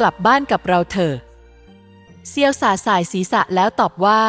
กลับบ้านกับเราเถอะ เซียวสาสายศีรษะแล้วตอบว่า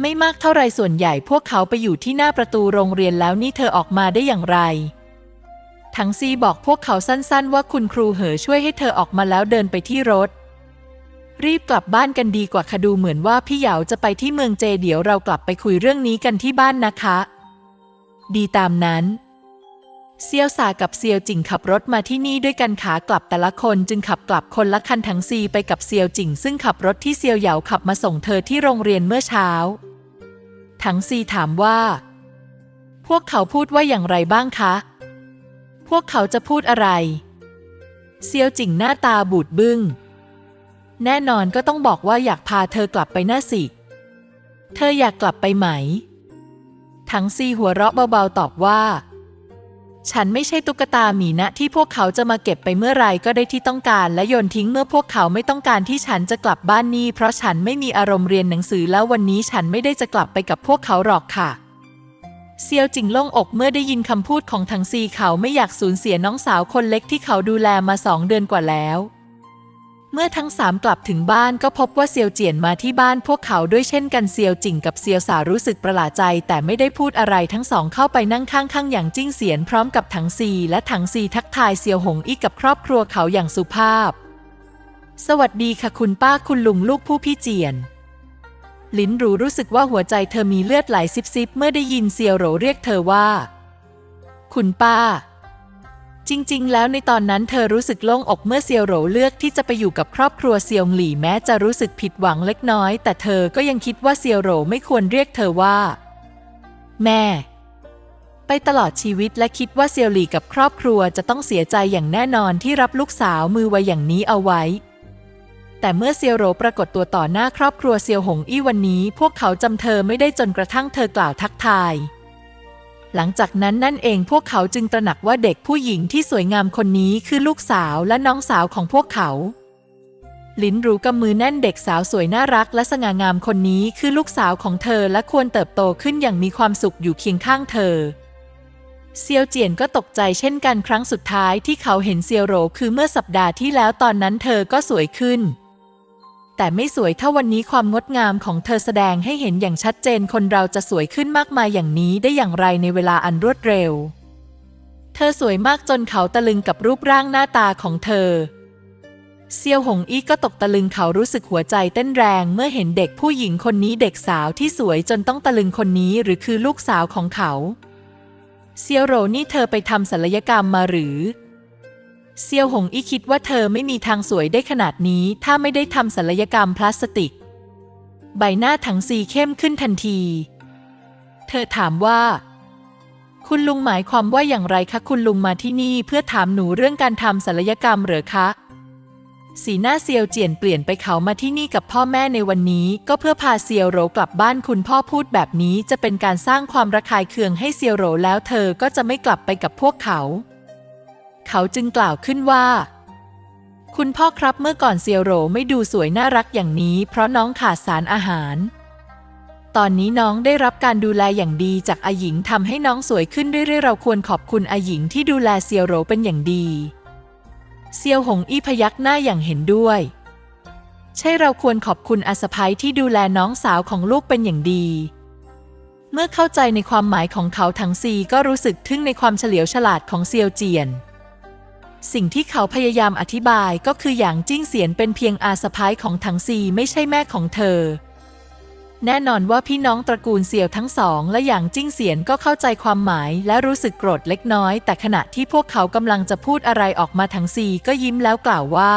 ไม่มากเท่าไรส่วนใหญ่พวกเขาไปอยู่ที่หน้าประตูโรงเรียนแล้วนี่เธอออกมาได้อย่างไร ทั้งซีบอกพวกเขาสั้นๆ ว่าคุณครูเหอช่วยให้เธอออกมาแล้วเดินไปที่รถ รีบกลับบ้านกันดีกว่าคดูเหมือนว่าพี่เหยาจะไปที่เมืองเจเดี๋ยวเรากลับไปคุยเรื่องนี้กันที่บ้านนะคะ ดีตามนั้น เซียวสากับเซียวจิงขับรถมาที่นี่ด้วยกันขากลับแต่ละคนจึงขับกลับคนละคันทั้งซีไปกับเซียวจิงซึ่งขับรถที่เซียวเหยาขับมาส่งเธอที่โรงเรียนเมื่อเช้า ทั้งซีถามว่า พวกเขาพูดว่าอย่างไรบ้างคะ พวกเขาจะพูดอะไร เซียวจิงหน้าตาบูดบึง้ง แน่นอนก็ต้องบอกว่าอยากพาเธอกลับไปน่าสิ เธออยากกลับไปไหม ทั้งซีหัวเราะเบาๆตอบว่า ฉันไม่ใช่ตุ๊กตาหมีนะที่พวกเขาจะมาเก็บไปเมื่อไรก็ได้ที่ต้องการ และโยนทิ้งเมื่อพวกเขาไม่ต้องการที่ฉันจะกลับบ้านนี่เพราะฉันไม่มีอารมณ์เรียนหนังสือแล้ววันนี้ฉันไม่ได้จะกลับไปกับพวกเขาหรอกค่ะ เซียวจิงโล่งอกเมื่อได้ยินคำพูดของทั้งซีเขาไม่อยากสูญเสียน้องสาวคนเล็กที่เขาดูแลมาสองเดือนกว่าแล้ว เมื่อทั้งสามกลับถึงบ้านก็พบว่าเซียวเจียนมาที่บ้านพวกเขาด้วยเช่นกันเซียวจิงกับเซียวสารู้สึกประหลาดใจ แต่ไม่ได้พูดอะไรทั้งสองเข้าไปนั่งข้างๆอย่างจิ้งเสียนพร้อมกับถังซีและถังซีทักทายเซียวหงอี้กับครอบครัวเขาอย่างสุภาพ สวัสดีค่ะคุณป้าคุณลุงลูกผู้พี่เจียนลินรู้รู้สึกว่าหัวใจเธอมีเลือดไหลซิบๆเมื่อได้ยินเซียวโหรเรียกเธอว่า คุณป้า จริง ๆ แล้วในตอนนั้นเธอรู้สึกโล่งอกเมื่อเซียวโหรเลือกที่จะไปอยู่กับครอบครัวเซียงหลี่แม้จะรู้สึกผิดหวังเล็กน้อย แต่เธอก็ยังคิดว่าเซียวโหรไม่ควรเรียกเธอว่า แม่ ไปตลอดชีวิตและคิดว่าเซียวหลี่กับครอบครัวจะต้องเสียใจอย่างแน่นอนที่รับลูกสาวมือไวอย่างนี้เอาไว้ แต่เมื่อเซียวโหรปรากฏตัวต่อหน้าครอบครัวเซียวหงอี้วันนี้ พวกเขาจำเธอไม่ได้จนกระทั่งเธอกล่าวทักทาย หลังจากนั้นนั่นเองพวกเขาจึงตระหนักว่าเด็กผู้หญิงที่สวยงามคนนี้คือลูกสาวและน้องสาวของพวกเขาลินรู้กำมือแน่นเด็กสาวสวยน่ารักและสง่างามคนนี้คือลูกสาวของเธอและควรเติบโตขึ้นอย่างมีความสุขอยู่เคียงข้างเธอ เซียวเจียนก็ตกใจเช่นกันครั้งสุดท้ายที่เขาเห็นเซียวโรคือเมื่อสัปดาห์ที่แล้วตอนนั้นเธอก็สวยขึ้น แต่ไม่สวยเท่าวันนี้ความงดงามของเธอแสดงให้เห็นอย่างชัดเจนคนเราจะสวยขึ้นมากมายอย่างนี้ได้อย่างไรในเวลาอันรวดเร็ว เธอสวยมากจนเขาตะลึงกับรูปร่างหน้าตาของเธอ เซียวหงอี้ก็ตกตะลึงเขารู้สึกหัวใจเต้นแรงเมื่อเห็นเด็กผู้หญิงคนนี้เด็กสาวที่สวยจนต้องตะลึงคนนี้หรือคือลูกสาวของเขา เซียวโรนี่เธอไปทำศัลยกรรมมาหรือ เซียวหงอี้คิดว่าเธอไม่มีทางสวยได้ขนาดนี้ ถ้าไม่ได้ทำศัลยกรรมพลาสติก ใบหน้าถังซีเข้มขึ้นทันที เธอถามว่า คุณลุงหมายความว่าอย่างไรคะ คุณลุงมาที่นี่เพื่อถามหนูเรื่องการทำศัลยกรรมเหรอคะ สีหน้าเซียวเจียนเปลี่ยนไปเขามาที่นี่กับพ่อแม่ในวันนี้ ก็เพื่อพาเซียวโรกลับบ้านคุณพ่อพูดแบบนี้จะเป็นการสร้างความระคายเคืองให้เซียวโรแล้วเธอก็จะไม่กลับไปกับพวกเขา เขาจึงกล่าวขึ้นว่า คุณพ่อครับเมื่อก่อนเซียวโรไม่ดูสวยน่ารักอย่างนี้ เพราะน้องขาดสารอาหาร ตอนนี้น้องได้รับการดูแลอย่างดีจากอาหญิงทำให้น้องสวยขึ้นเรื่อยๆเราควรขอบคุณอาหญิงที่ดูแลเซียวโรเป็นอย่างดี เซียวหงอี้พยักหน้าอย่างเห็นด้วย ใช่เราควรขอบคุณอาสะพ้ยที่ดูแลน้องสาวของลูกเป็นอย่างดีเมื่อเข้าใจในความหมายของเขาทั้งซีก็รู้สึกทึ่งในความเฉลียวฉลาดของเซียวเจียน สิ่งที่เขาพยายามอธิบายก็คืออย่างจิ้งเสียนเป็นเพียงอาสะพ้ายของถังซีไม่ใช่แม่ของเธอ แน่นอนว่าพี่น้องตระกูลเสี่ยวทั้งสอง และอย่างจิ้งเสียนก็เข้าใจความหมาย และรู้สึกโกรธเล็กน้อย แต่ขณะที่พวกเขากำลังจะพูดอะไรออกมาถังซีก็ยิ้มแล้วกล่าวว่า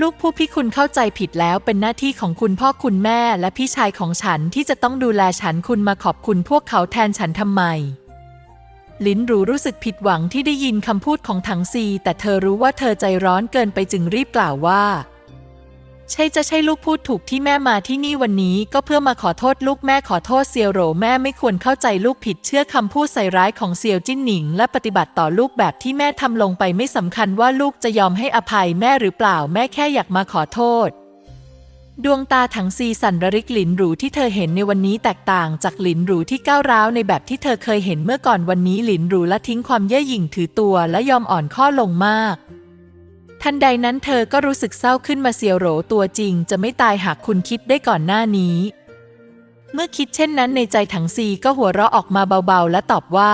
ลูกผู้พี่คุณเข้าใจผิดแล้วเป็นหน้าที่ของคุณพ่อคุณแม่และพี่ชายของฉันที่จะต้องดูแลฉันคุณมาขอบคุณพวกเขาแทนฉันทำไม ลินรูรู้สึกผิดหวังที่ได้ยินคำพูดของถังซี แต่เธอรู้ว่าเธอใจร้อนเกินไปจึงรีบกล่าวว่า ใช่จะใช่ลูกพูดถูกที่แม่มาที่นี่วันนี้ก็เพื่อมาขอโทษลูกแม่ขอโทษเซียวโรแม่ไม่ควรเข้าใจลูกผิดเชื่อคำพูดใส่ร้ายของเซียวจิ้นหนิง และปฏิบัติต่อลูกแบบที่แม่ทำลงไปไม่สำคัญว่าลูกจะยอมให้อภัยแม่หรือเปล่าแม่แค่อยากมาขอโทษ ดวงตาถังซีสันระริกหลินหรูที่เธอเห็นในวันนี้แตกต่างจากหลินหรูที่ก้าวร้าวในแบบที่เธอเคยเห็นเมื่อก่อนวันนี้หลินหรูละทิ้งความเย่อหยิ่งถือตัวและยอมอ่อนข้อลงมาก ทันใดนั้นเธอก็รู้สึกเศร้าขึ้นมาเซียวโหรตัวจริง จะไม่ตายหากคุณคิดได้ก่อนหน้านี้ เมื่อคิดเช่นนั้นในใจถังซีก็หัวเราะออกมาเบาๆ และตอบว่า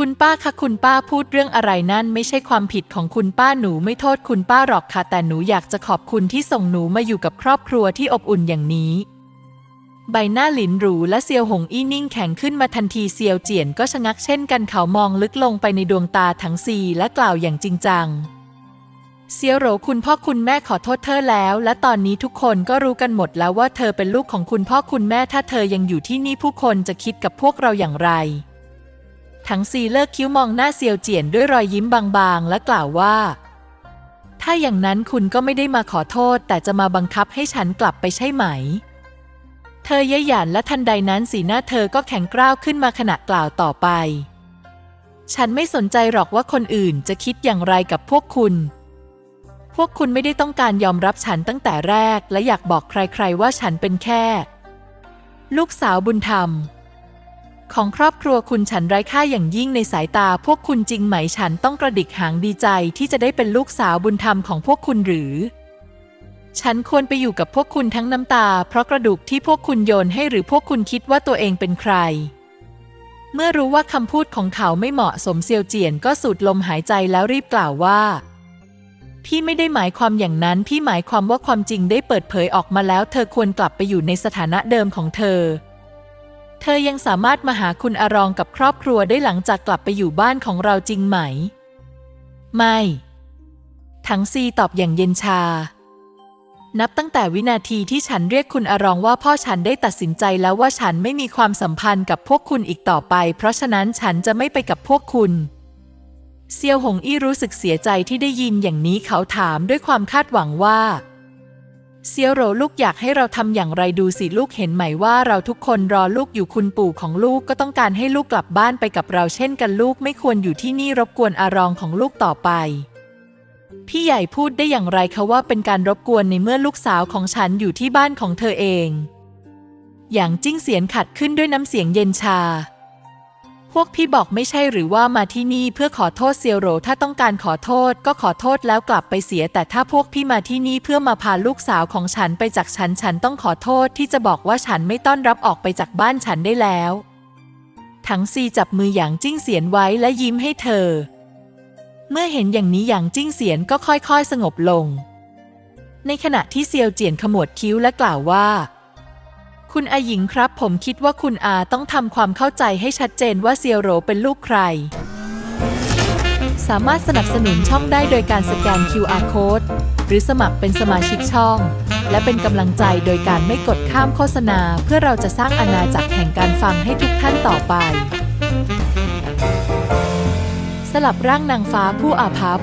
คุณป้าคะคุณป้าพูดเรื่องอะไรนั่นไม่ใช่ความผิดของคุณป้าหนูไม่โทษคุณป้าหรอกค่ะ แต่หนูอยากจะขอบคุณที่ส่งหนูมาอยู่กับครอบครัวที่อบอุ่นอย่างนี้ ใบหน้าหลินหรูและเซียวหงอี้นิ่งแข็งขึ้นมาทันทีเซียวเจียนก็ชะงักเช่นกันเขามองลึกลงไปในดวงตาทั้งสี่และกล่าวอย่างจริงจังเซียวโหรคุณพ่อคุณแม่ขอโทษเธอแล้ว และตอนนี้ทุกคนก็รู้กันหมดแล้วว่าเธอเป็นลูกของคุณพ่อคุณแม่ถ้าเธอยังอยู่ที่นี่ผู้คนจะคิดกับพวกเราอย่างไร ทั้งซีเลิกคิ้วมองหน้าเซียวเจียนด้วยรอยยิ้มบางๆ และกล่าวว่า ถ้าอย่างนั้นคุณก็ไม่ได้มาขอโทษ แต่จะมาบังคับให้ฉันกลับไปใช่ไหม เธอเย้ยหยันและทันใดนั้นสีหน้าเธอก็แข็งกร้าวขึ้นมาขณะกล่าวต่อไป ฉันไม่สนใจหรอกว่าคนอื่นจะคิดอย่างไรกับพวกคุณ พวกคุณไม่ได้ต้องการยอมรับฉันตั้งแต่แรก และอยากบอกใครๆว่าฉันเป็นแค่ ลูกสาวบุญธรรม ของครอบครัวคุณฉันไร้ค่าอย่างยิ่งในสายตาพวกคุณจริงไหมฉันต้องกระดิกหางดีใจที่จะได้เป็นลูกสาวบุญธรรมของพวกคุณหรือ ฉันควรไปอยู่กับพวกคุณทั้งน้ำตา เพราะกระดูกที่พวกคุณโยนให้หรือพวกคุณคิดว่าตัวเองเป็นใคร เมื่อรู้ว่าคำพูดของเขาไม่เหมาะสมเซียวเจียนก็สูดลมหายใจแล้วรีบกล่าวว่า พี่ไม่ได้หมายความอย่างนั้นพี่หมายความว่าความจริงได้เปิดเผยออกมาแล้ว เธอควรกลับไปอยู่ในสถานะเดิมของเธอ ธอยังสามารถมาหาคุณอารองกับครอบครัวได้หลังจากกลับไปอยู่บ้านของเราจริงไหม ไม่ถังซีตอบอย่างเย็นชา นับตั้งแต่วินาทีที่ฉันเรียกคุณอารองว่าพ่อฉันได้ตัดสินใจแล้วว่าฉันไม่มีความสัมพันธ์กับพวกคุณอีกต่อไป เพราะฉะนั้นฉันจะไม่ไปกับพวกคุณเซียวหงอี้รู้สึกเสียใจที่ได้ยินอย่างนี้เขาถามด้วยความคาดหวังว่า เซียวโรลูกอยากให้เราทำอย่างไรดูสิลูกเห็นไหมว่าเราทุกคนรอลูกอยู่คุณปู่ของลูกก็ต้องการให้ลูกกลับบ้านไปกับเราเช่นกันลูกไม่ควรอยู่ที่นี่รบกวนอารองของลูกต่อไป พี่ใหญ่พูดได้อย่างไรคะว่าเป็นการรบกวนในเมื่อลูกสาวของฉันอยู่ที่บ้านของเธอเอง อย่างจิ้งเสียนขัดขึ้นด้วยน้ำเสียงเย็นชา วกพี่บอกไม่ใช่หรือว่ามาที่นี่เพื่อขอโทษเซียวโรถ้าต้องการขอโทษก็ขอโทษแล้วกลับไปเสีย แต่ถ้าพวกพี่มาที่นี่เพื่อมาพาลูกสาวของฉันไปจากฉันฉันต้องขอโทษที่จะบอกว่าฉันไม่ต้อนรับออกไปจากบ้านฉันได้แล้วถังซีจับมืออย่างจิ้งเสียนไว้และยิ้มให้เธอ เมื่อเห็นอย่างนี้อย่างจิ้งเสียนก็ค่อยๆ สงบลง ในขณะที่เซียวเจียนขมวดคิ้วและกล่าวว่า คุณอาหญิงครับ ผมคิดว่าคุณอาต้องทำความเข้าใจให้ชัดเจนว่าเซียวโหรเป็นลูกใคร สามารถสนับสนุนช่องได้โดยการสแกน QR Code หรือสมัครเป็นสมาชิกช่อง และเป็นกำลังใจโดยการไม่กดข้ามโฆษณา เพื่อเราจะสร้างอาณาจักรแห่งการฟังให้ทุกท่านต่อไป สลับร่างนางฟ้าผู้อาภัพ